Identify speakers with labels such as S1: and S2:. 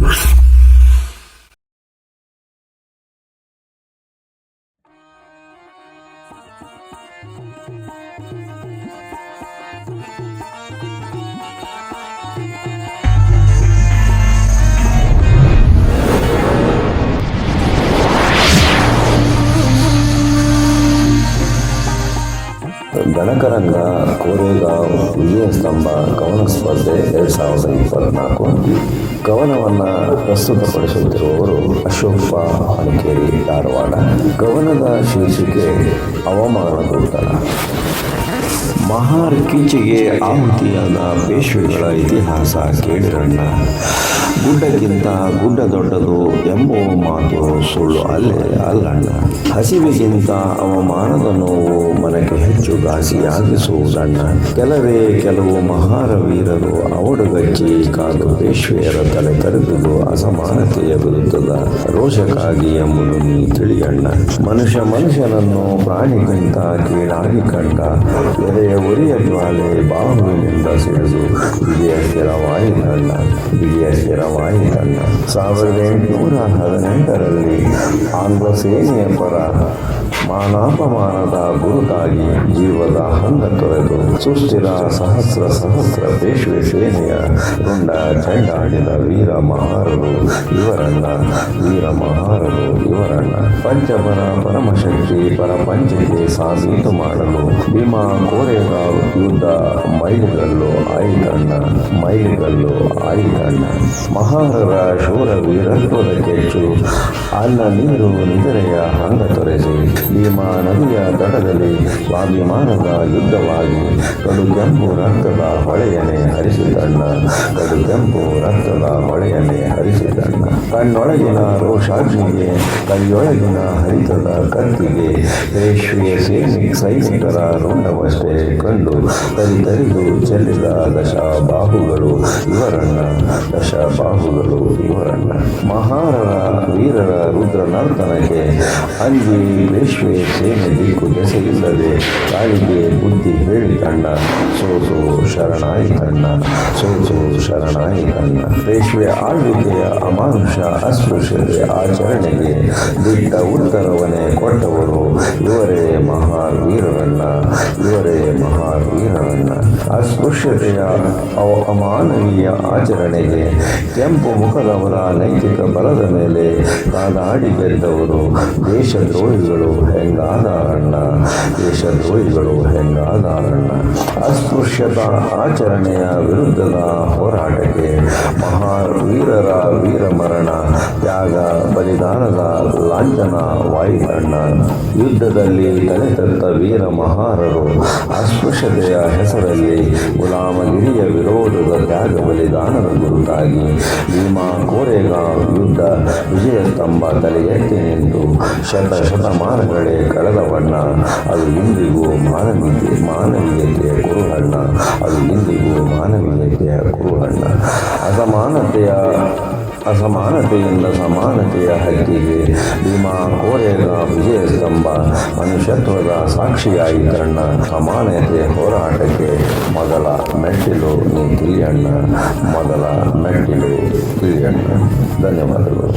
S1: Thank you. ಗಣಕರಂಗ Koregaon ವಿಜಯ ಸ್ತಂಭ, ಕವನ ಸ್ಪರ್ಧೆ ಎರಡು ಸಾವಿರದ ಇಪ್ಪತ್ನಾಲ್ಕು ಕವನವನ್ನು ಪ್ರಸ್ತುತಪಡಿಸುತ್ತಿರುವವರು ಅಶೋಕ ಹಣಕೇರಿ ಧಾರವಾಡ. ಕವನದ ಶೀರ್ಷಿಕೆ ಹವಾಮಾನ ಮಹಾರ್ ಕೀಚೆಗೆ ಆಹುತಿಯಾದ ಪೇಶ್ವೆಗಳ ಇತಿಹಾಸ ಕೇಳಿರಣ್ಣ. ಗುಡ್ಡಕ್ಕಿಂತ ಗುಡ್ಡ ದೊಡ್ಡದು ಎಂಬುವ ಮಾತು ಸುಳ್ಳು ಅಲ್ಲೇ ಅಲ್ಲಣ್ಣ. ಹಸಿವಿಗಿಂತ ಅವಮಾನದ ನೋವು ಮನಕ್ಕೆ ಹೆಚ್ಚು ಘಾಸಿಯಾಗಿಸುವುದಣ್ಣ. ಕೆಲವೇ ಕೆಲವು ಮಹಾರ ವೀರರು ಅವಡುಗಚ್ಚಿ ಕಾದು ಪೇಶ್ವೆಯರ ತಲೆ ತರೆದುದು ಅಸಮಾನತೆಯ ವಿರುದ್ಧದ ರೋಷಕ್ಕಾಗಿ ಎಂಬುದು ನೀ ತಿಳಿಯಣ್ಣ. ಮನುಷ್ಯ ಮನುಷ್ಯನನ್ನು ಪ್ರಾಣಿಗಿಂತ ಕೀಳಾಗಿ ಕಂಡ ಎದೆಯ ಉರಿಯ ಜ್ವಾಲೆ ಬಾಹುವಿನಿಂದ ಸಿಡಿದು ವಿಜಯ ಸ್ಥಿರವಾಯಿತಣ್ಣ ವಿಜಯ ಸ್ಥಿರವಾಯಿತಣ್ಣ ಸಾವಿರದ ಎಂಟುನೂರ ಹದಿನೆಂಟರಲ್ಲಿ ಆಂಗ್ಲ ಸೇನೆಯ ಪರ ಮಾನಾಪಮಾನದ ಗುರುತಾಗಿ ಜೀವದ ಹಂಗ ತೊರೆದು ಸುಸ್ಥಿರ ಸಹಸ್ರ ಸಹಸ್ರ ಪೇಶ್ವೆ ಸೇನೆಯ ರುಂಡ ಜಂಡಾಡಿದ ವೀರ ಮಹಾರರು, ಇವರನ್ನ, ವೀರ ಮಹಾರರು, ಇವರನ್ನ ಪಂಚಪರ, ಪರಮಶಕ್ತಿ, ಪರಪಂಚಕ್ಕೆ ಸಾಬೀತು ಮಾಡಲು ಭೀಮಾ ಕೋರೆಗಾವ್ ಯುದ್ಧ ಮೈಲಿಗಲ್ಲು ಆಯಿತಣ್ಣ ಮೈಲಿಗಲ್ಲು ಆಯಿತಣ್ಣ. ಮಹಾರರ ಶೂರ ವೀರತ್ವದ ಕೆಚ್ಚು ಅನ್ನ ನೀರು ತೊರೆಸಿ ಭೀಮಾ ನದಿಯ ದಡದಲ್ಲಿ ಸ್ವಾಭಿಮಾನದ ಯುದ್ಧವಾಗಿ ಕಡು ಕೆಂಪು ರಕ್ತದ ಹೊಳೆಯನೆ ಹರಿಸಿದಣ್ಣ ಕಡು ಕೆಂಪು ರಕ್ತದ ಹೊಳೆಯನೆ ಹರಿಸಿದಣ್ಣ ಕಣ್ಣೊಳಗಿನ ರೋಷಾಗ್ನಿಗೆ, ಕೈಯೊಳಗಿನ ಹರಿತದ ಕತ್ತಿಗೆ, ರೇಷ್ಮೆಯ ಸೇರಿ ಸೈನಿಕರ ರೋಣವಷ್ಟೇ ಕಂಡು ತರಿತರಿದು ಚೆಲ್ಲಿದ ದಶ ಬಾಹುಗಳು ಇವರನ್ನ ದಶ ಬಾಹುಗಳು ಇವರನ್ನ ಮಹಾರರ ವೀರರ ರುದ್ರನರ್ತನಕ್ಕೆ ಅಂಜಿ ರೇಷ್ಮೆ ಸೇನೆ ದಿಕ್ಕು ಬೆಸಗಿಸದೆ ಕಾಳಿಗೆ ಬುದ್ಧಿ ಹೇಳಿ ಕಣ್ಣ ಸೋಸು ಶರಣಾಯಿ ಕಣ್ಣ ಸೋಸು ಶರಣಾಯಿ ಕಣ್ಣ ರೇಷ್ಮೆ ಆಳ್ವಿಕೆಯ ಅಮಾನುಷ ಅಸ್ಪೃಶ್ಯತೆ ಆಚರಣೆಗೆ ದಿಟ್ಟ ಉತ್ತರವನ್ನೇ ಕೊಟ್ಟವರು ಇವರೇ ಮಹಾವೀರರನ್ನ ಇವರೇ ಮಹಾವೀರರನ್ನ. ಅಸ್ಪೃಶ್ಯತೆಯ ಅಮಾನವೀಯ ಆಚರಣೆಗೆ ಕೆಂಪು ಮುಖದವರ ನೈತಿಕ ಬಲದ ಮೇಲೆ ಕಾದಾಡಿ ಗೆದ್ದವರು ದೇಶದ್ರೋಹಿಗಳು ಹೆಂಗಾದಾರಣ್ಣ ದೇಶದ್ರೋಹಿಗಳು ಹೆಂಗಾದಾರಣ್ಣ ಅಸ್ಪೃಶ್ಯತಾ ಆಚರಣೆಯ ವಿರುದ್ಧದ ಹೋರಾಟಕ್ಕೆ ಮಹಾವೀರರ ವೀರಮರಣ ತ್ಯಾಗ ಬಲಿದಾನದ ಲಾಂಛನ ವಾಯುಕಣ್ಣ ಯುದ್ಧದಲ್ಲಿ ತಲೆತತ್ತ ವೀರ ಮಹಾರರು ಅಸ್ಪೃಶ್ಯತೆಯ ಹೆಸರಲ್ಲಿ ಗುಲಾಮಗಿರಿಯ ವಿರೋಧದ ತ್ಯಾಗ ಬಲಿದಾನದ ಗುರುತಾಗಿ ಭೀಮಾ ಕೋರೆಗಾಂವ್ ಯುದ್ಧ ವಿಜಯ ಸ್ತಂಭ ತಲೆ ಎತ್ತಿ ನಿಂತು ಶತ ಶತಮಾನಗಳೇ ಕಳೆದವಣ್ಣ ಅದು ಇಂದಿಗೂ ಮಾನವೀಯ ಮಾನವೀಯತೆಯ ಕುರುಹಣ್ಣ ಅಸಮಾನತೆಯಿಂದ ಸಮಾನತೆಯ ಹಕ್ಕಿಗೆ ಭೀಮಾ ಕೋರೆಗ ವಿಜಯ ಸ್ತಂಭ, ಮನುಷ್ಯತ್ವದ ಸಾಕ್ಷಿಯಾಯಿತಣ್ಣ ಸಮಾನತೆಯ ಹೋರಾಟಕ್ಕೆ ಮೊದಲ ಮೆಟ್ಟಿಲು ನೀ ತಿಳಿಯಣ್ಣ ಮೊದಲ ಮೆಟ್ಟಿಲು ತಿಳಿಯಣ್ಣ ಧನ್ಯವಾದಗಳು.